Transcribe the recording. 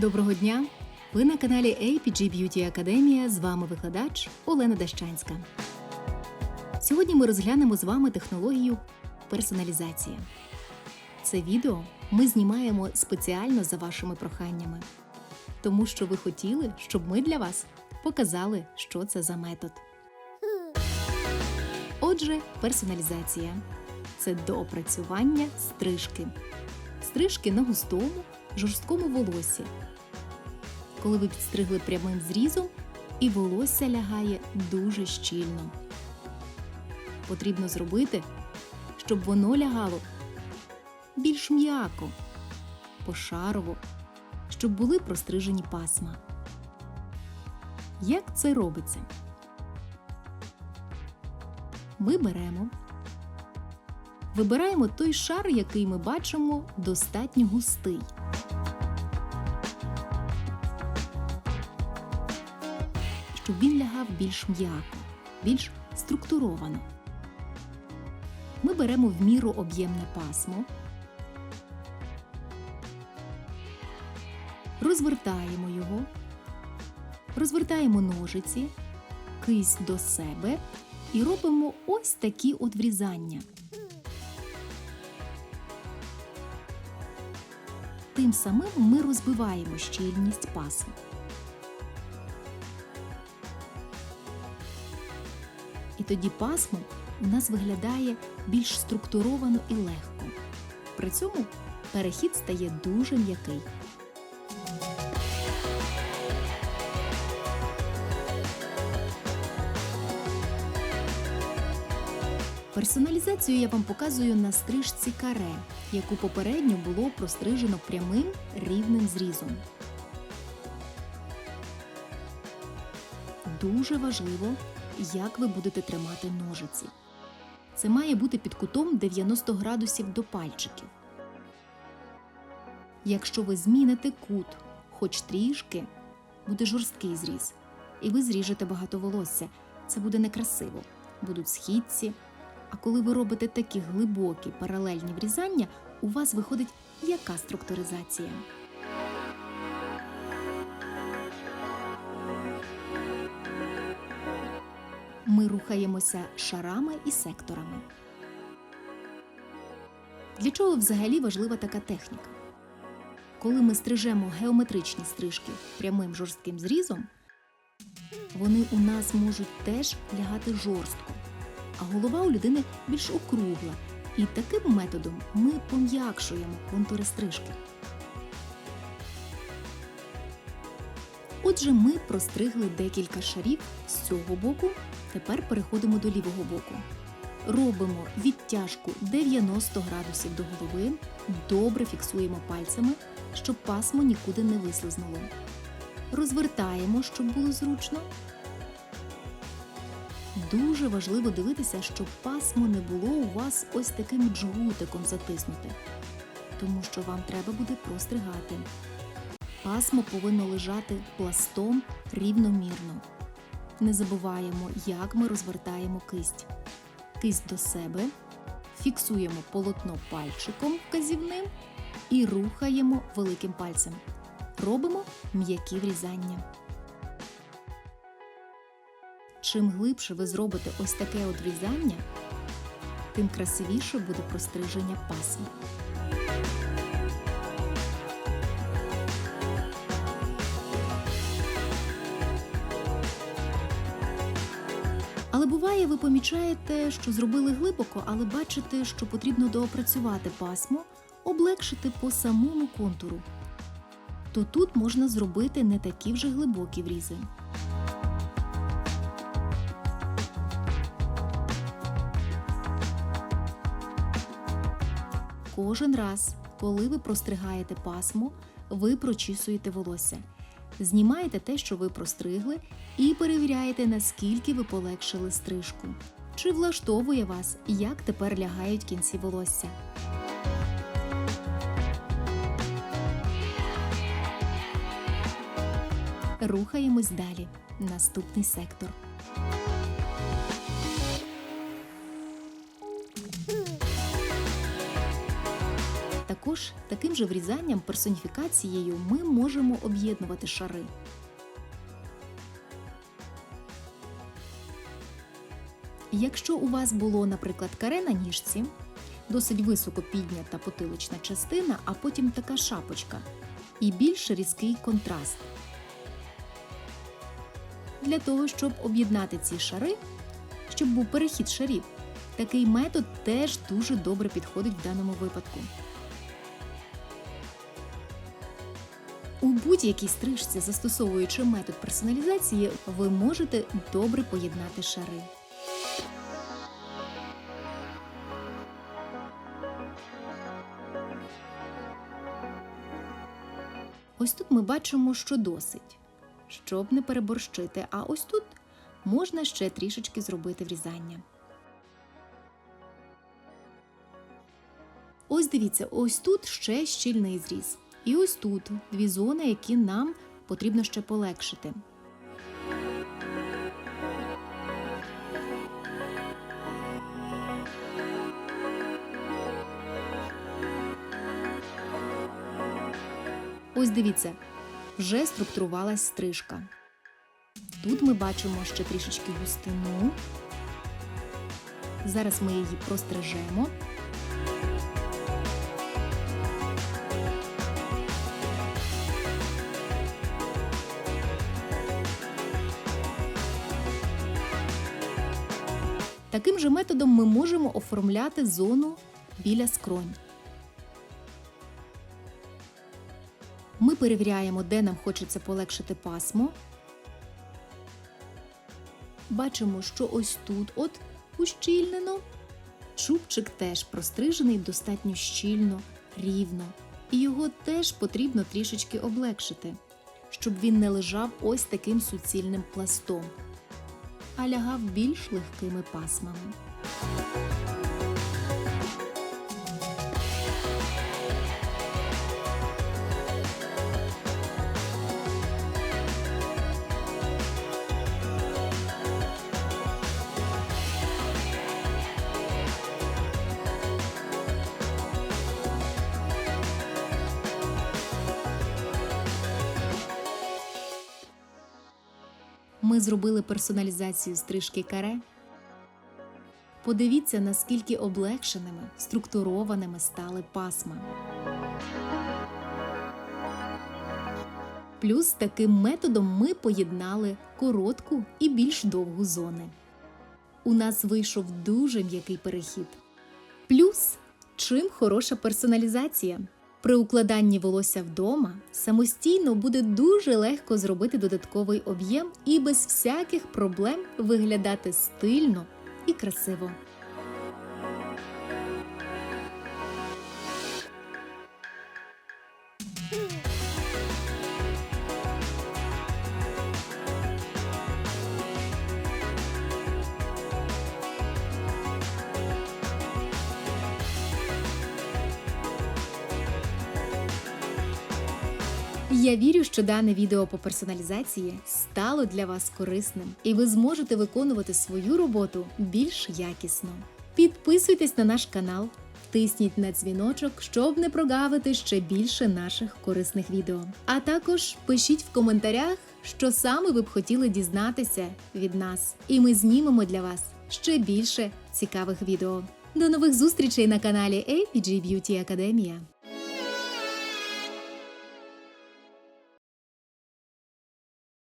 Доброго дня! Ви на каналі APG Beauty Academia. З вами викладач Олена Дащанська. Сьогодні ми розглянемо з вами технологію персоналізація. Це відео ми знімаємо спеціально за вашими проханнями, тому що ви хотіли, щоб ми для вас показали, що це за метод. Отже, персоналізація це доопрацювання стрижки. Стрижки на густому, жорсткому волосі. Коли ви підстригли прямим зрізом, і волосся лягає дуже щільно. Потрібно зробити, щоб воно лягало більш м'яко, пошарово, щоб були прострижені пасма. Як це робиться? Ми беремо, вибираємо той шар, який ми бачимо, достатньо густий. Щоб він лягав більш м'яко, більш структуровано. Ми беремо в міру об'ємне пасмо, розвертаємо його, розвертаємо ножиці, кисть до себе і робимо ось такі от врізання. Тим самим ми розбиваємо щільність пасм. І тоді пасмо у нас виглядає більш структуровано і легко. При цьому перехід стає дуже м'який. Персоналізацію я вам показую на стрижці каре, яку попередньо було прострижено прямим рівним зрізом. Дуже важливо, як ви будете тримати ножиці. Це має бути під кутом 90 градусів до пальчиків. Якщо ви зміните кут хоч трішки, буде жорсткий зріз, і ви зріжете багато волосся. Це буде некрасиво, будуть східці. А коли ви робите такі глибокі паралельні врізання, у вас виходить яка структуризація? Ми рухаємося шарами і секторами. Для чого взагалі важлива така техніка? Коли ми стрижемо геометричні стрижки прямим жорстким зрізом, вони у нас можуть теж лягати жорстко, а голова у людини більш округла. І таким методом ми пом'якшуємо контури стрижки. Отже, ми простригли декілька шарів з цього боку. Тепер переходимо до лівого боку. Робимо відтяжку 90 градусів до голови, добре фіксуємо пальцями, щоб пасмо нікуди не вислизнуло. Розвертаємо, щоб було зручно. Дуже важливо дивитися, щоб пасмо не було у вас ось таким джгутиком затиснуте, тому що вам треба буде простригати. Пасмо повинно лежати пластом рівномірно. Не забуваємо, як ми розвертаємо кисть. Кисть до себе, фіксуємо полотно пальчиком вказівним і рухаємо великим пальцем. Робимо м'які врізання. Чим глибше ви зробите ось таке от врізання, тим красивіше буде простриження пасм. Буває, ви помічаєте, що зробили глибоко, але бачите, що потрібно доопрацювати пасмо, облегшити по самому контуру. То тут можна зробити не такі вже глибокі врізи. Кожен раз, коли ви простригаєте пасмо, ви прочісуєте волосся. Знімаєте те, що ви простригли, і перевіряєте, наскільки ви полегшили стрижку. Чи влаштовує вас, як тепер лягають кінці волосся. Рухаємось далі. Наступний сектор. Також таким же врізанням персоніфікацією ми можемо об'єднувати шари. Якщо у вас було, наприклад, каре на ніжці, досить високо піднята потилична частина, а потім така шапочка і більш різкий контраст. Для того, щоб об'єднати ці шари, щоб був перехід шарів, такий метод теж дуже добре підходить в даному випадку. У будь-якій стрижці, застосовуючи метод персоналізації, ви можете добре поєднати шари. Ось тут ми бачимо, що досить, щоб не переборщити, а ось тут можна ще трішечки зробити врізання. Ось дивіться, ось тут ще щільний зріз. І ось тут дві зони, які нам потрібно ще полегшити. Ось дивіться, вже структурувалась стрижка. Тут ми бачимо ще трішечки густину. Зараз ми її прострижемо. Таким же методом ми можемо оформляти зону біля скронь. Ми перевіряємо, де нам хочеться полегшити пасмо. Бачимо, що ось тут от ущільнено. Чубчик теж прострижений достатньо щільно, рівно. І його теж потрібно трішечки облегшити, щоб він не лежав ось таким суцільним пластом, а лягав більш легкими пасмами. Ми зробили персоналізацію стрижки каре. Подивіться, наскільки облегшеними, структурованими стали пасма. Плюс таким методом ми поєднали коротку і більш довгу зони. У нас вийшов дуже м'який перехід. Плюс чим хороша персоналізація. При укладанні волосся вдома самостійно буде дуже легко зробити додатковий об'єм і без всяких проблем виглядати стильно і красиво. Я вірю, що дане відео по персоналізації стало для вас корисним, і ви зможете виконувати свою роботу більш якісно. Підписуйтесь на наш канал, тисніть на дзвіночок, щоб не прогавити ще більше наших корисних відео. А також пишіть в коментарях, що саме ви б хотіли дізнатися від нас, і ми знімемо для вас ще більше цікавих відео. До нових зустрічей на каналі APG Beauty Academia.